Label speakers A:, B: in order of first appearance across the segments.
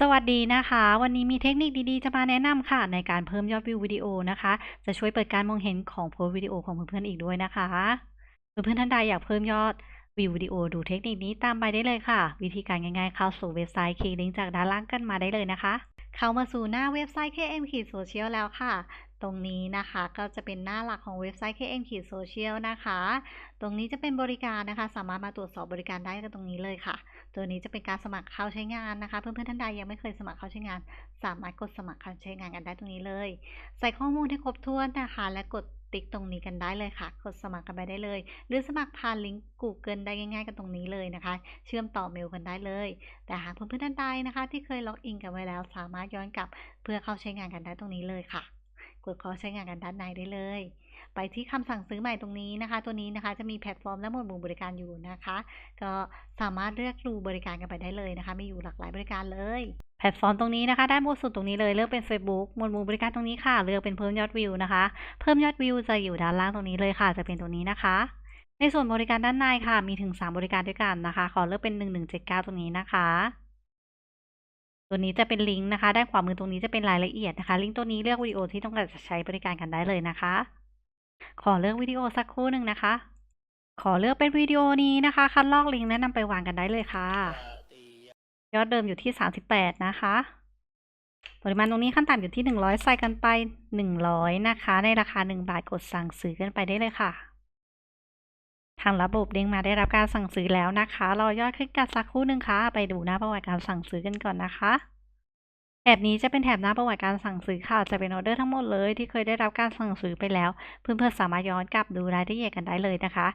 A: สวัสดีนะคะ วันนี้มีเทคนิคดีๆ จะมาแนะนำค่ะ ในการเพิ่มยอดวิววิดีโอนะคะ จะช่วยเปิดการมองเห็นของโพสวิดีโอของเพื่อนๆอีกด้วยนะคะเพื่อนๆท่านใดอยากเพิ่มยอดวิววิดีโอดูเทคนิคนี้ตามไปได้เลยค่ะ วิธีการง่ายๆเข้าสู่เว็บไซต์คลิกลิงก์จากด้านล่างกันมาได้เลยนะคะ เข้ามาสู่หน้าเว็บไซต์ KM ขีดโซเชียลแล้วค่ะ ตรงนี้นะคะก็จะเป็นหน้าหลักของเว็บไซต์ KM ขีดโซเชียลนะคะ ตรงนี้จะเป็นบริการนะคะ สามารถมาตรวจสอบบริการได้กันตรงนี้เลยค่ะ ตัวนี้จะเป็นการสมัครเข้าใช้งานนะคะ เพื่อนๆท่านใดยังไม่เคยสมัครเข้าใช้งาน สามารถกดสมัครเข้าใช้งานกันได้ตรงนี้เลย ใส่ข้อมูลให้ครบถ้วนนะคะ และกด ติ๊กตรงนี้กันได้เลยค่ะ กดสมัครกันไปได้เลย หรือสมัครผ่านลิงก์ Google ได้ง่ายๆ กันตรงนี้เลยนะคะ เชื่อมต่อเมลกันได้เลย แต่หากเพื่อนๆท่านใดนะคะ ที่เคยล็อกอินกันไว้แล้ว สามารถย้อนกลับเพื่อเข้าใช้งานกันได้ตรงนี้เลยค่ะ กดเข้าใช้งานกันด้านในได้เลย ไปที่คำสั่งซื้อใหม่ตรงนี้นะคะ ตัวนี้นะคะจะมีแพลตฟอร์มและหมวดหมู่บริการอยู่นะคะ ก็สามารถเลือกดูบริการกันไปได้เลยนะคะ มีอยู่หลากหลายบริการเลยแพลตฟอร์มตรงนี้นะคะด้านบนสุดตรงนี้เลยเลือกเป็น Facebook หมวดหมู่บริการตรงนี้ค่ะเลือกเป็นเพิ่มยอดวิวนะคะ เพิ่มยอดวิวจะอยู่ด้านล่างตรงนี้เลยค่ะ จะเป็นตรงนี้นะคะ ในส่วนบริการด้านในค่ะ มีถึง 3 บริการด้วยกันนะคะ ขอเลือกเป็น 1179 ตรงนี้นะคะ ตัวนี้จะเป็นลิงก์นะคะ ด้านขวามือตรงนี้จะเป็นรายละเอียดนะคะ ลิงก์ตัวนี้เลือกวิดีโอที่ต้องการจะใช้บริการกันได้เลยนะคะ ขอเลือกวิดีโอสักครู่หนึ่งนะคะ ขอเลือกเป็นวิดีโอนี้นะคะ คัดลอกลิงก์แนะนำไปวางกันได้เลยค่ะ ยอดเดิมอยู่ที่ 38 นะคะ ปริมาณตรงนี้ขั้นต่ำอยู่ที่ 100 ใส่กันไป 100 นะคะ ในราคา 1 บาทกดสั่งซื้อกันไปได้เลยค่ะ ทางระบบเด้งมาได้รับการสั่งซื้อแล้วนะคะ รอยอดขึ้นกันสักครู่หนึ่งค่ะ ไปดูหน้าประวัติการสั่งซื้อกันก่อนนะคะแถบนี้จะเป็นแถบหน้าประวัติการสั่งซื้อค่ะ จะเป็นออเดอร์ทั้งหมดเลยที่เคยได้รับการสั่งซื้อไปแล้ว เพื่อนๆสามารถย้อนกลับดูรายละเอียดกันได้เลยนะคะ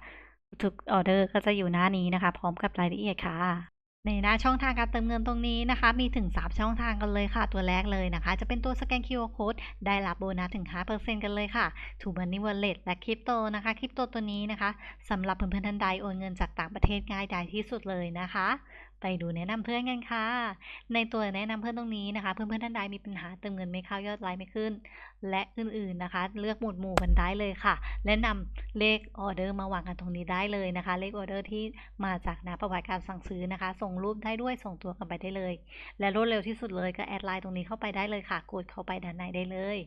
A: ทุกออเดอร์ก็จะอยู่หน้านี้นะคะ พร้อมกับรายละเอียดค่ะ ในหน้าช่องทางการเติมเงินตรงนี้นะคะ มีถึง 3 ช่องทางกันเลยค่ะ ตัวแรกเลยนะคะ จะเป็นตัวสแกน QR Code ได้รับโบนัสถึง 5%กันเลยค่ะถูก Money Wallet และคริปโตนะคะคริปโตตัวนี้นะคะสำหรับเพื่อนๆท่านใดโอนเงินจากต่างประเทศง่ายดายที่สุดเลยนะคะ ไปดูแนะนำเพื่อนกันค่ะ ในตัวแนะนำเพื่อนตรงนี้นะคะ เพื่อนๆท่านใดมีปัญหาเติมเงินไม่เข้ายอดไลค์ไม่ขึ้น และอื่นๆนะคะ เลือกหมวดหมู่กันได้เลยค่ะ และนำเลขออเดอร์มาวางกันตรงนี้ได้เลยนะคะ เลขออเดอร์ที่มาจากหน้าประวัติการสั่งซื้อนะคะ ส่งรูปได้ด้วยส่งตัวกันไปได้เลย และรวดเร็วที่สุดเลยก็แอดไลน์ตรงนี้เข้าไปได้เลยค่ะ กดเข้าไปด้านในได้เลย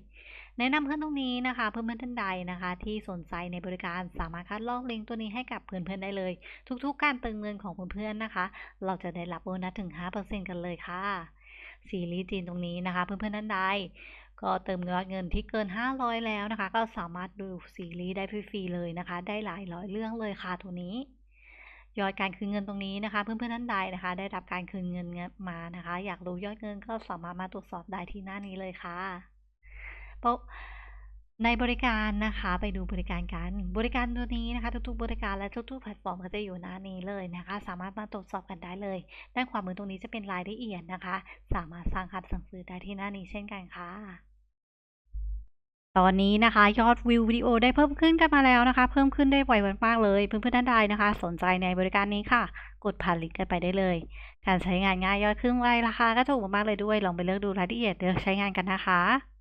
A: แนะนำเพื่อนตรงนี้นะคะ เพื่อนๆท่านใดนะคะ ที่สนใจในบริการสามารถคัดลอกลิงก์ตัวนี้ให้กับเพื่อนๆได้เลย ทุก ๆ การเติมเงินของเพื่อนๆนะคะ เราจะได้รับโบนัสถึง 5%กันเลยค่ะซีรีส์จีนตรงนี้นะคะ เพื่อนๆท่านใด ก็เติมยอดเงินที่เกิน 500 แล้วนะคะ ก็สามารถดูซีรีส์ได้ฟรีๆเลยนะคะ ได้หลายร้อยเรื่องเลยค่ะตัวนี้ ยอดการคืนเงินตรงนี้นะคะ เพื่อนๆท่านใดนะคะ ได้รับการคืนเงินมานะคะ อยากรู้ยอดเงินก็สามารถมาตรวจสอบได้ที่หน้านี้เลยค่ะเพราะในบริการนะคะไปดูบริการกัน บริการตัวนี้นะคะ ทุกๆ บริการและทุกๆแพลตฟอร์มก็จะอยู่หน้านี้เลยนะคะ สามารถมาตรวจสอบกันได้เลยด้านขวามือตรงนี้จะเป็นรายละเอียดนะคะ สามารถสร้างคำสั่งซื้อได้ที่หน้านี้เช่นกันค่ะ ตอนนี้นะคะยอดวิววิดีโอได้เพิ่มขึ้นกันมาแล้วนะคะ เพิ่มขึ้นได้ไวมากๆเลย เพื่อนๆท่านใดนะคะ สนใจในบริการนี้ค่ะ กดผ่านลิงก์กันไปได้เลย การใช้งานง่ายยอดขึ้นไวราคาก็ถูกมากๆเลยด้วย ลองไปเลือกดูรายละเอียดเลือกใช้งานกันนะคะ